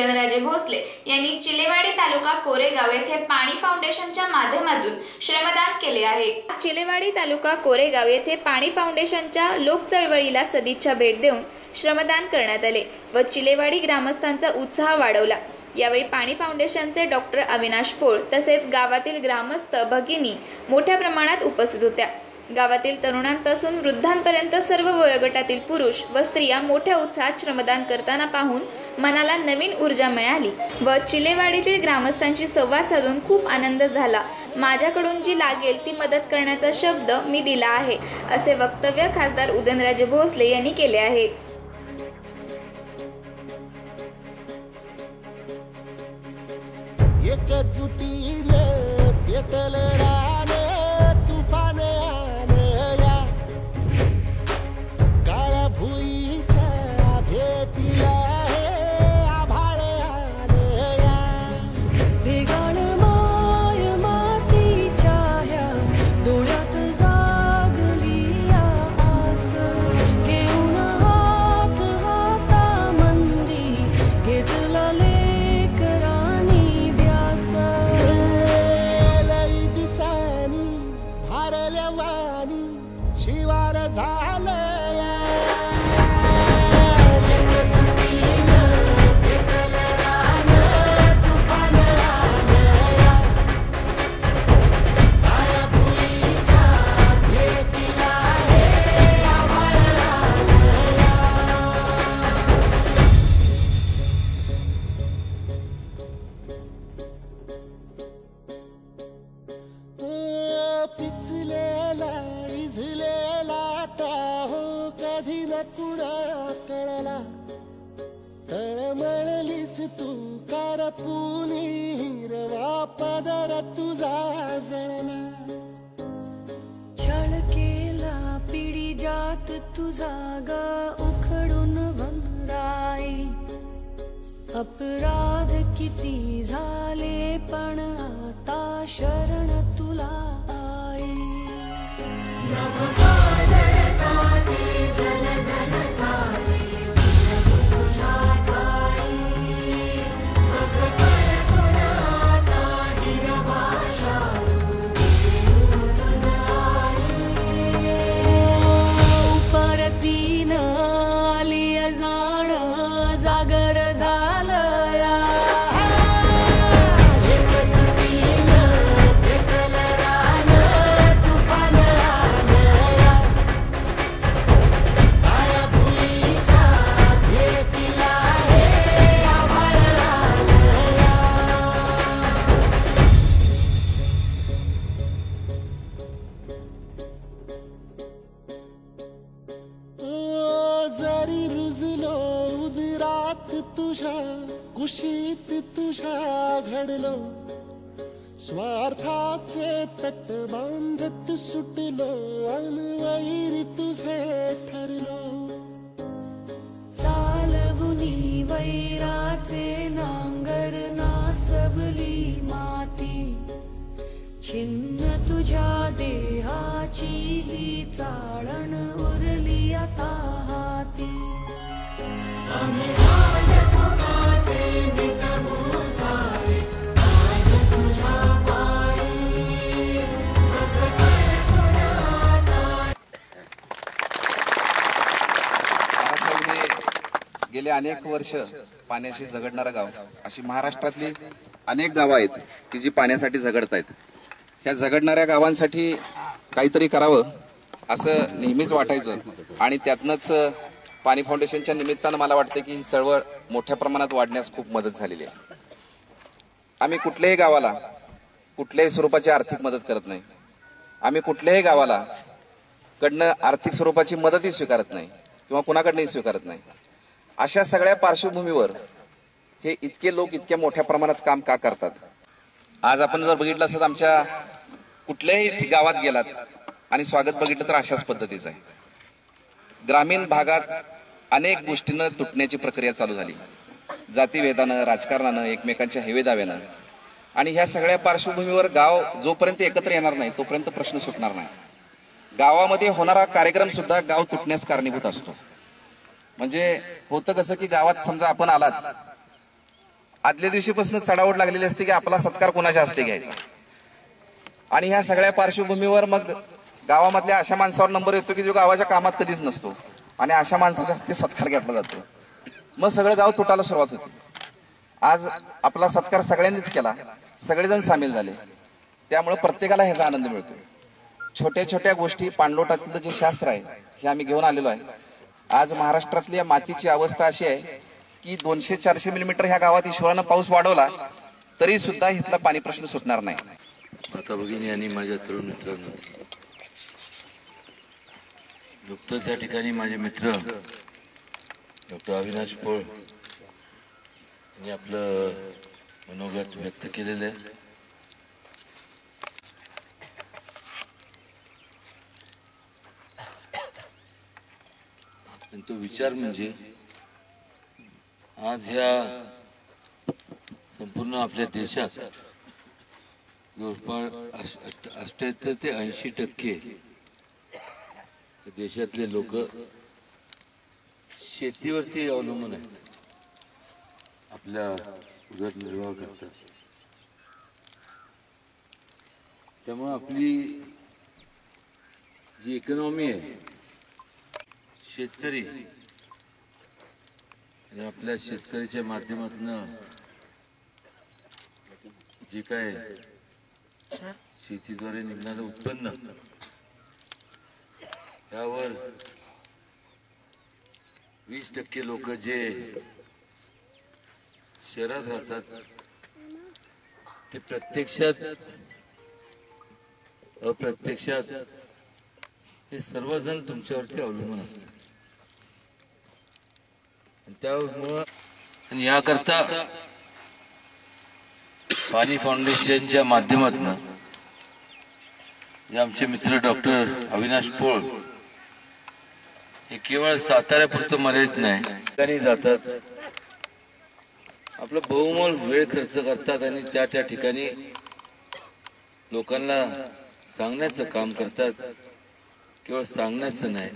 उदयनराजे भोसले यांनी चिलेवाडी तालुका कोरेगाव येथे पाणी फाउंडेशनच्या माध्यमातून श्रमदान केले आहे. चिलेवाडी तालुका कोरेगाव येथे पाणी फाउंडेशनच्या लोक चळवळीला सदिच्छा भेट देऊन श्रमदान करण्यात आले व चिलेवाडी ग्रामस्थांचा उत्साह वाढवला. यावेळी पाणी फाउंडेशनचे डॉक्टर अविनाश पोळ तसेच गावातील ग्रामस्थ भगिनी मोठ्या प्रमाणात उपस्थित होत्या. गावातील तरुणांपासून वृद्धांपर्यंत सर्व वयोगटातील पुरुष व स्त्रिया मोठ्या उत्साहात श्रमदान करताना पाहून मनाला नवीन ऊर्जा मिळाली व चिलेवाडीतील ग्रामस्थांशी संवाद साधून खूप आनंद झाला. माझ्याकडून जी लागेल ती मदत करण्याचा शब्द मी दिला आहे असे वक्तव्य खासदार उदयनराजे भोसले यांनी केले आहे. एकजुटीने पेटल रा अपराध किती झाले पण आता शरण तुला सुटलो अनवैरी तुझे ठरलो। चालवुनी वैराचे नांगर नासवली माती। छिन्न तुझ्या देहाची ही चाळण उरली आता हाती गेले अनेक वर्ष पाण्याशी झगडणारं गाव अशी महाराष्ट्रातली अनेक गावं आहेत की जी पाण्यासाठी झगडत आहेत ह्या झगडणाऱ्या गावांसाठी काहीतरी करावं असं नेहमीच वाटायचं आणि त्यातनंच पाणी फाउंडेशनच्या निमित्तानं मला वाटतं की ही चळवळ मोठ्या प्रमाणात वाढण्यास खूप मदत झालेली आहे. आम्ही कुठल्याही गावाला कुठल्याही स्वरूपाची आर्थिक मदत करत नाही. आम्ही कुठल्याही गावाला कडनं आर्थिक स्वरूपाची मदतही स्वीकारत नाही किंवा कुणाकडनंही स्वीकारत नाही. अशा सगळ्या पार्श्वभूमीवर हे इतके लोक इतक्या मोठ्या प्रमाणात काम का करतात? आज आपण जर बघितलं असत आमच्या कुठल्याही गावात गेलात आणि स्वागत बघितलं तर अशाच पद्धतीचं आहे. ग्रामीण भागात अनेक गोष्टीनं तुटण्याची प्रक्रिया चालू झाली. जातीभेदानं राजकारणानं एकमेकांच्या हेवेदाव्यानं. आणि ह्या सगळ्या पार्श्वभूमीवर गाव जोपर्यंत एकत्र येणार नाही तोपर्यंत प्रश्न सुटणार नाही. गावामध्ये होणारा कार्यक्रम सुद्धा गाव तुटण्यास कारणीभूत असतो. म्हणजे होतं कसं की गावात समजा आपण आलात आदल्या दिवशीपासून चढावट लागलेली असते की आपला सत्कार कोणाच्या हस्ते घ्यायचा? आणि ह्या सगळ्या पार्श्वभूमीवर मग गावामधल्या अशा माणसावर नंबर येतो की जो गावाच्या कामात कधीच नसतो आणि अशा माणसाच्या हस्ते सत्कार घेतला जातो. मग सगळं गाव तुटायला सुरुवात होती. आज आपला सत्कार सगळ्यांनीच केला. सगळेजण सामील झाले. त्यामुळे प्रत्येकाला ह्याचा आनंद मिळतो छोट्या छोट्या गोष्टी पाणलोटातलं जे शास्त्र आहे हे आम्ही घेऊन आलेलो आहे. आज महाराष्ट्रातल्या मातीची अवस्था अशी आहे की दोनशे चारशे मिलीमीटर ह्या गावात ईश्वरानं पाऊस वाढवला तरी सुद्धा इथला पाणी प्रश्न सुटणार नाही. माता भगिनी आणि माझ्या तरुण मित्रांनो नुकतंच या ठिकाणी माझे मित्र डॉक्टर अविनाश पोळ यांनी आपलं मनोगत व्यक्त केलेलं आहे. आणि तो विचार म्हणजे आज ह्या संपूर्ण आपल्या देशात जवळपास अष्ट्याहत्तर ते ऐंशी टक्के देशातले लोक शेतीवरती अवलंबून आहेत. आपल्या उदरनिर्वाह करतात. त्यामुळे आपली जी इकॉनॉमी आहे शेतकरी. आणि आपल्या शेतकरीच्या माध्यमातून जे काय शेतीद्वारे निघणारं उत्पन्न त्यावर वीस टक्के लोक जे शहरात राहतात ते प्रत्यक्षात अप्रत्यक्षात हे सर्वजण तुमच्यावरती अवलंबून असतात. त्यामुळं आणि याकरता पाणी फाउंडेशनच्या माध्यमातून जे आमचे मित्र डॉक्टर अविनाश पोळ हे केवळ साताऱ्यापुरतं मर्यादित नाही ठिकाणी जातात. आपलं बहुमोल वेळ खर्च करतात आणि त्या त्या ठिकाणी लोकांना सांगण्याचं काम करतात. केवळ सांगण्याचं नाही.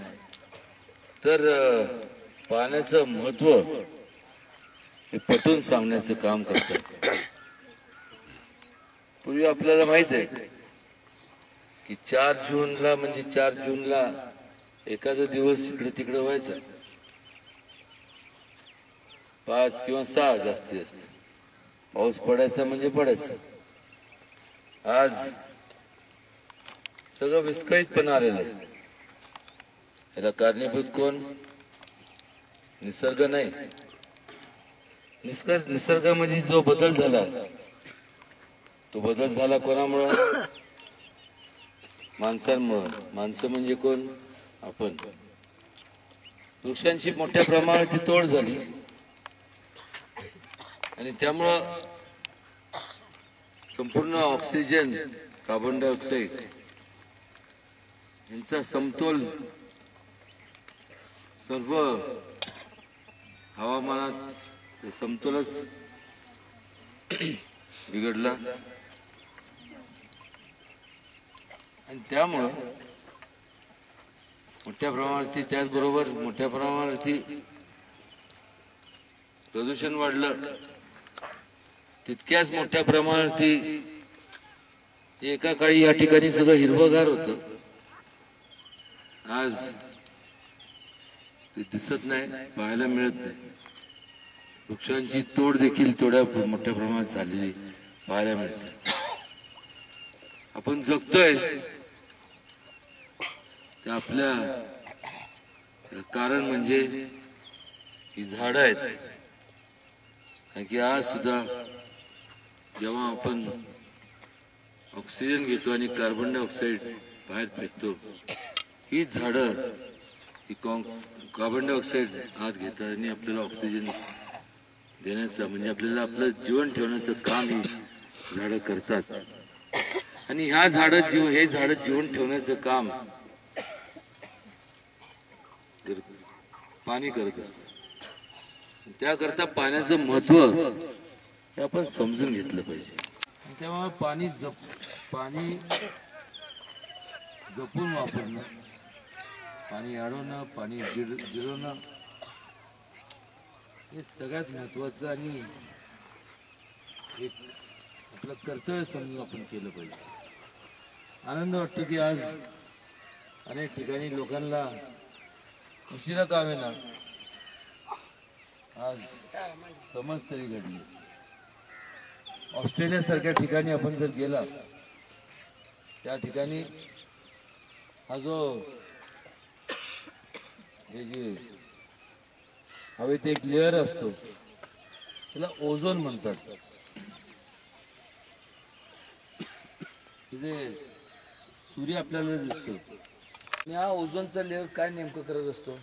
तर पाण्याचं महत्त्व हे पटून सांगण्याचं काम करतात. पूर्वी आपल्याला माहीत आहे की चार जूनला म्हणजे चार जूनला एखादा दिवस इकडे तिकडे व्हायचा. पाच किंवा सहा जास्ती जास्त पाऊस पडायचा म्हणजे पडायचा. आज सगळं विस्कळीतपणा आलेलं आहे. याला कारणीभूत कोण? निसर्ग नाही. निसर्ग निसर्गामध्ये जो बदल झाला तो बदल झाला कोणामुळं? माणसांमुळं. माणसं म्हणजे कोण? आपण. वृक्षांची मोठ्या प्रमाणात तोड झाली. आणि त्यामुळं संपूर्ण ऑक्सिजन कार्बन डायऑक्साईड यांचा समतोल सर्व हवामानात समतोलच बिघडला. आणि त्यामुळं मोठ्या प्रमाणावरती त्याचबरोबर मोठ्या प्रमाणावरती प्रदूषण वाढलं. तितक्याच मोठ्या प्रमाणावरती एका काळी या ठिकाणी सगळं हिरवंगार होतं. आज ते दिसत नाही पाहायला मिळत नाही. वृक्षांची तोड देखील थोड्या मोठ्या प्रमाणात झालेली पाहायला मिळते. आपण जगतोय. ते आपल्या कारण म्हणजे ही झाडं आहेत. कारण की आज सुद्धा जेव्हा आपण ऑक्सिजन घेतो आणि कार्बन डायऑक्साईड बाहेर फेकतो ही झाडं ही कार्बन डायऑक्साईड आत घेतात आणि आपल्याला ऑक्सिजन देण्याचं म्हणजे आपल्याला आपलं जीवन ठेवण्याचं काम ही झाडं करतात. आणि ह्या झाडं जीव हे झाडं जीवन ठेवण्याचं काम पाणी करत असत. त्याकरता पाण्याचं महत्त्व हे आपण समजून घेतलं पाहिजे. तेव्हा पाणी जप पाणी जपून वापरणं पाणी अडवणं पाणी जिर जिरवणं हे सगळ्यात महत्वाचं आणि एक आपलं कर्तव्य समजून आपण केलं पाहिजे. आनंद वाटतो की आज अनेक ठिकाणी लोकांना उशिरा कावे ना आज समज तरी घडली. ऑस्ट्रेलियासारख्या ठिकाणी आपण जर गेला त्या ठिकाणी हा जो हे जे हवेत एक लेअर असतो त्याला ओझोन म्हणतात. तिथे सूर्य आपल्याला दिसतो. आणि हा ओझोनचा लेअर काय नेमकं करत असतो?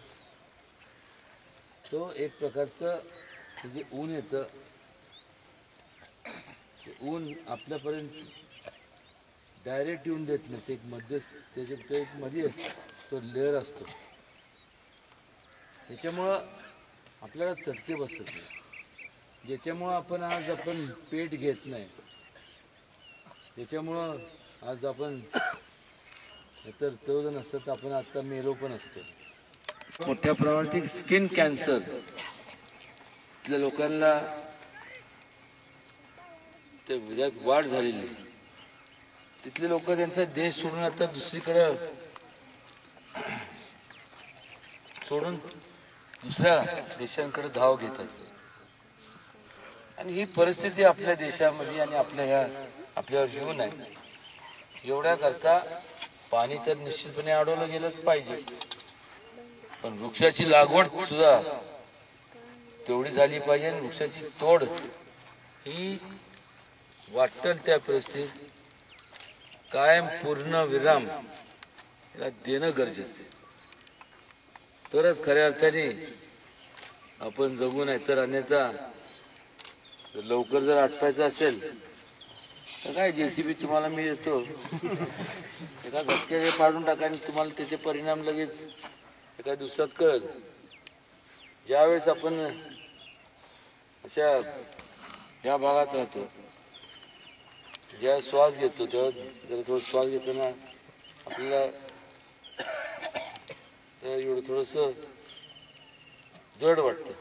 तो एक प्रकारचं जे ऊन येतं ते ऊन आपल्यापर्यंत डायरेक्ट येऊन देत नाही. ते एक मध्यस्थ त्याच्या तो एक मध्ये तो लेअर असतो. त्याच्यामुळं आपल्याला चटके बसत नाही. ज्याच्यामुळं आपण आज आपण पेट घेत नाही. त्याच्यामुळं आज आपण तर तो जण नसतं तर आपण आत्ता मेलो पण असतो. मोठ्या प्रमाणात स्किन कॅन्सर. तिथल्या लोकांना ते हृदयात वाढ झालेली. आहे. तिथले लोक त्यांचा देश सोडून आता दुसरीकडं सोडून दुसऱ्या देशांकडे धाव घेतात. आणि ही परिस्थिती आपल्या देशामध्ये आणि आपल्या ह्या आपल्यावर येऊ नये एवढ्याकरता पाणी तर निश्चितपणे अडवलं गेलंच पाहिजे. पण वृक्षाची लागवड सुद्धा तेवढी झाली पाहिजे आणि वृक्षाची तोड ही वाटल त्या परिस्थितीत. कायम पूर्ण विराम याला देणं गरजेचं आहे. तरच खऱ्या अर्थाने आपण जगू नाही तर अन्यथा जर लवकर जर आटवायचं असेल तर काय जेसीबी तुम्हाला मी देतो? एका घटक्याने पाडून टाका आणि तुम्हाला त्याचे परिणाम लगेच एका दिवसात कळल. ज्यावेळेस आपण अशा या भागात राहतो ज्या श्वास घेतो तेव्हा जरा थोडं श्वास घेताना आपल्याला एवढं थोडस जड वाटतं.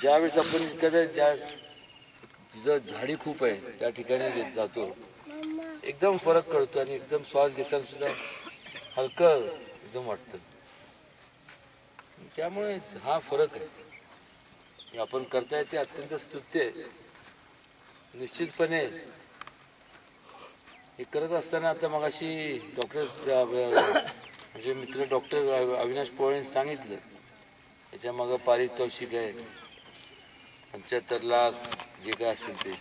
ज्यावेळेस आपण एखाद्या ज्या तिथं झाडी खूप आहे त्या ठिकाणी जातो एकदम फरक कळतो आणि एकदम श्वास घेताना सुद्धा हलकं एकदम वाटतं. त्यामुळे हा फरक आहे. हे आपण करताय ते अत्यंत स्तुत्य आहे. निश्चितपणे हे करत असताना आता मगाशी डॉक्टर म्हणजे मित्र डॉक्टर अविनाश पोळे सांगितलं याच्या मागं पारितोषिक आहे. पंच्याहत्तर लाख जे काय असेल ते.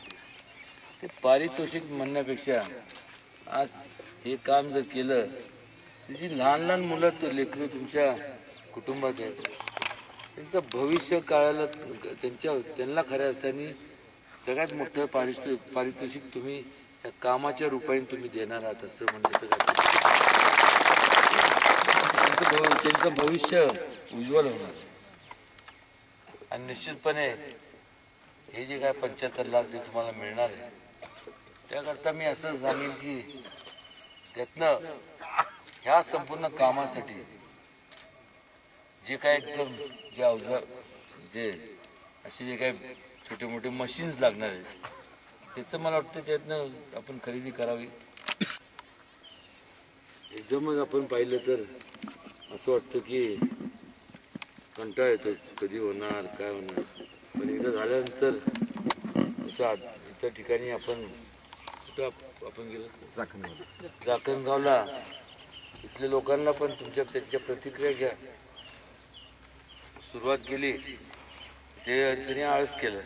ते पारितोषिक म्हणण्यापेक्षा आज हे काम जर केलं त्याची लहान लहान मुलं तर लेकरं तुमच्या कुटुंबात आहेत. त्यांचं भविष्य काळाला त्यांच्या त्यांना खऱ्या अर्थाने सगळ्यात मोठं पारितो पारितोषिक तुम्ही या कामाच्या रूपाने तुम्ही देणार आहात असं म्हणलं तर त्यांचं त्यांचं भविष्य उज्ज्वल होणार. आणि निश्चितपणे हे जे काय पंच्याहत्तर लाख जे तुम्हाला मिळणार आहे त्याकरता मी असं सांगेन की त्यातनं ह्या संपूर्ण कामासाठी जे काय एकदम जे अवजार जे असे जे काय छोटे मोठे मशीन्स लागणार आहेत त्याचं मला वाटतं त्यातनं आपण खरेदी करावी. एकदमच आपण पाहिलं तर असं वाटतं की कंटाळा येतो कधी होणार काय होणार. पण एकदा झाल्यानंतर असं इतर ठिकाणी आपण कुठं आप- आपण गेलो जाखणगावला. इथल्या लोकांना पण तुमच्या त्यांच्या प्रतिक्रिया घ्या. सुरुवात केली. ते त्यांनी आळस केलं.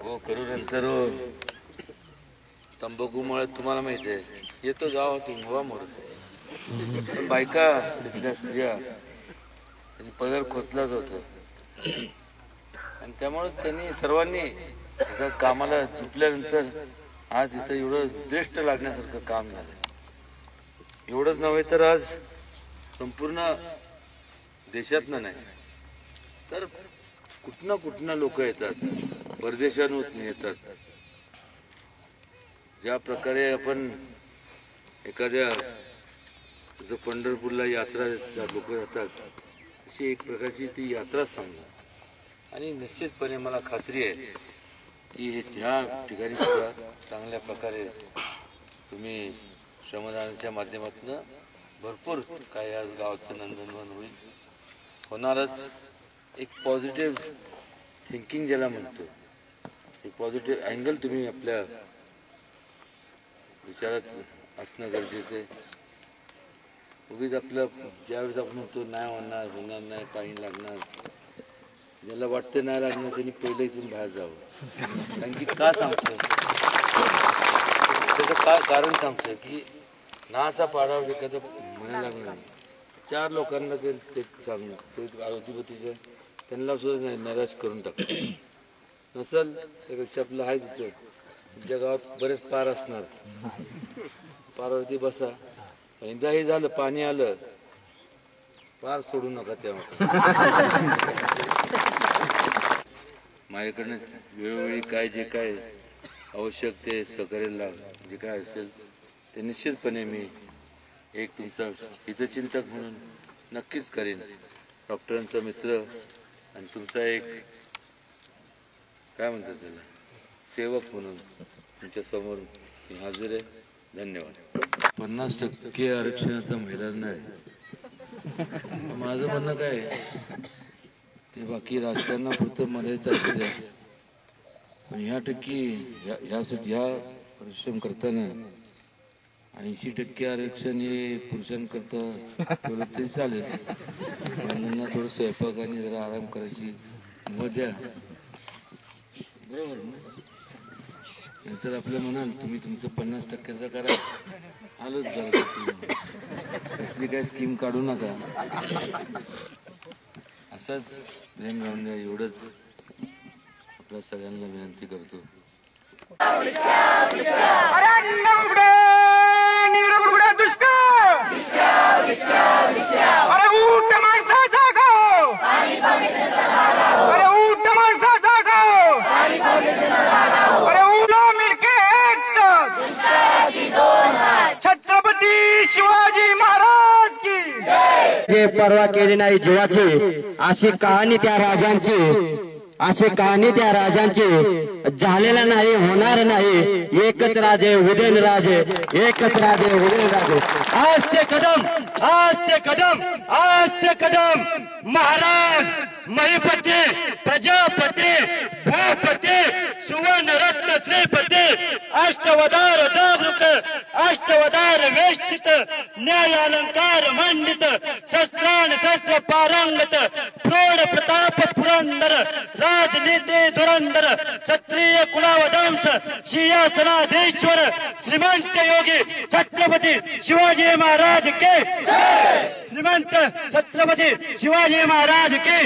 हो करू नंतर हो. तंबाखूमुळे तुम्हाला माहिती आहे. येतो गाव टिंगवा मोर बायका तिथल्या स्त्रिया त्यांनी पदर खोचलाच होतं. आणि त्यामुळे त्यांनी सर्वांनी इथं कामाला झुपल्यानंतर आज इथं एवढं श्रेष्ठ लागण्यासारखं काम झालं एवढंच नव्हे तर आज संपूर्ण देशातनं नाही तर कुठनं कुठनं लोक येतात परदेशातून येतात. ज्या प्रकारे आपण एखाद्या जसं पंढरपूरला यात्रा लोक जातात अशी एक प्रकारची ती यात्राच सांगणार. आणि निश्चितपणे मला खात्री आहे की हे ह्या ठिकाणी सुद्धा चांगल्या प्रकारे तुम्ही श्रमदानाच्या माध्यमातून भरपूर काही आज गावाचं नंदनवन होईल. होणारच एक पॉझिटिव्ह थिंकिंग ज्याला म्हणतो एक पॉझिटिव्ह अँगल तुम्ही आपल्या विचारात असणं गरजेचं आहे. उगीच आपलं ज्यावेळेस आपण म्हणतो नाही होणार होणार नाही पाणी लागणार. ज्याला वाटतं नाही लागणार त्यांनी पहिले इथून बाहेर जावं. कारण की का सांगतो त्याचं का कारण सांगतो की नाचा पाडा एखादं म्हणायला लागणार नाही. चार लोकांना ते ते सांगणं ते अवतीभतीचं त्यांना सुद्धा निराश करून टाकतो नसल त्यापेक्षा आपलं आहे तिथं. तुमच्या गावात बरेच पार असणार. पारावरती बसा. एकदा हे झालं पाणी आलं. पार सोडू नका तेव्हा माझ्याकडनं वेळोवेळी काय जे काय आवश्यक ते सहकार्याला जे काय असेल ते निश्चितपणे मी एक तुमचा हितचिंतक म्हणून नक्कीच करेन. डॉक्टरांचा मित्र आणि तुमचा एक काय म्हणतात त्याला सेवक म्हणून तुमच्यासमोर मी हजर आहे. धन्यवाद. पन्नास टक्के आरक्षण आता महिलांना आहे. माझं म्हणणं काय आहे? ते बाकी राजकारणापुरतं मर्यादित असू द्या. पण ह्या टक्के ह्या ह्यासाठी ह्या परिश्रम करताना ऐंशी टक्के आरक्षण हे पुरुषांकरता ठेवलं तरी चालेल. महिलांना थोडं स्वयंपाक आणि जरा आराम करायची मुभा द्या बरोबर ना? तर आपलं म्हणाल तुम्ही तुमचं पन्नास टक्क्याचं करा. आलंच जरा कसली काय स्कीम काढू नका. असाच प्रेम राहून द्या एवढंच आपल्या सगळ्यांना विनंती करतो. दुष्काळ ऊट माणसाचा गाव अरे ऊट माणसाचा गाव अरे ऊनो मिलके एक साथ छत्रपती शिवाजी महाराज की जे पर्वा केली नाही जीवाची. अशी कहाणी त्या राजांची. अशी कहाणी त्या राजांची. झालेला नाही होणार नाही. एकच राजे उदयन राजे. एकच राजे उदयन राजे. आज ते कदम आज ते कदम आज ते कदम. महाराज महिपती प्रजापती भूपती सुवर्ण रत्न श्रीपती अष्टवदार जागृत अष्टवदार वेष्टित न्याय अलंकार मंडित शस्त्रान शस्त्र पारंगत प्रौढ प्रताप पुरंदर राजनीती धुरंदर क्षत्रिय कुलावदंश सिंहासनाधीश्वर श्रीमंत योगी छत्रपती शिवाजी महाराज के। श्रीमंत छत्रपति शिवाजी महाराज के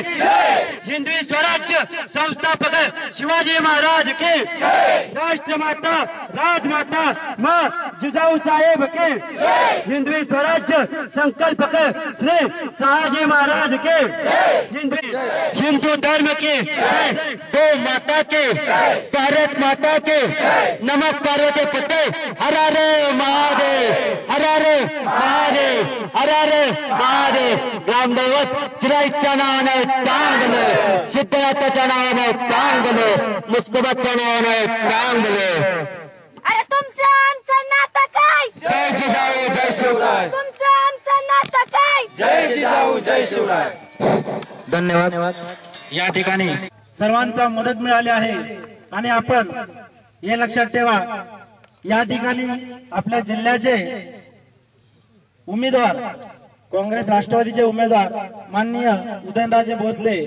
हिंदवी स्वराज्य संस्थापक शिवाजी महाराज की के राष्ट्रमाता राजमाता माँ जिजाऊ साहेब के हिंदवी स्वराज्य संकल्पक श्री शाहजी महाराज के हिंदू हिंदू धर्म के दो माता के भारत माता के नमक पार्वती पुत्र हरारे महादेव। हरारे महादेव हरारे महादेव. ग्रामदैवत चिराईच्या नावानं चांगलं. सिद्धनाथाच्या नावानं चांगलं. मुस्कुबाच्या नावानं चांगलं. अरे तुमचं आमचं नातं काय? जय जिजाऊ जय शिवराय. तुमचं आमचं नातं काय? धन्यवाद. या ठिकाणी सर्वांचा मदत मिळाली आहे. आणि आपण हे लक्षात ठेवा या ठिकाणी आपल्या जिल्ह्याचे उमेदवार काँग्रेस राष्ट्रवादीचे उमेदवार माननीय उदयनराजे भोसले.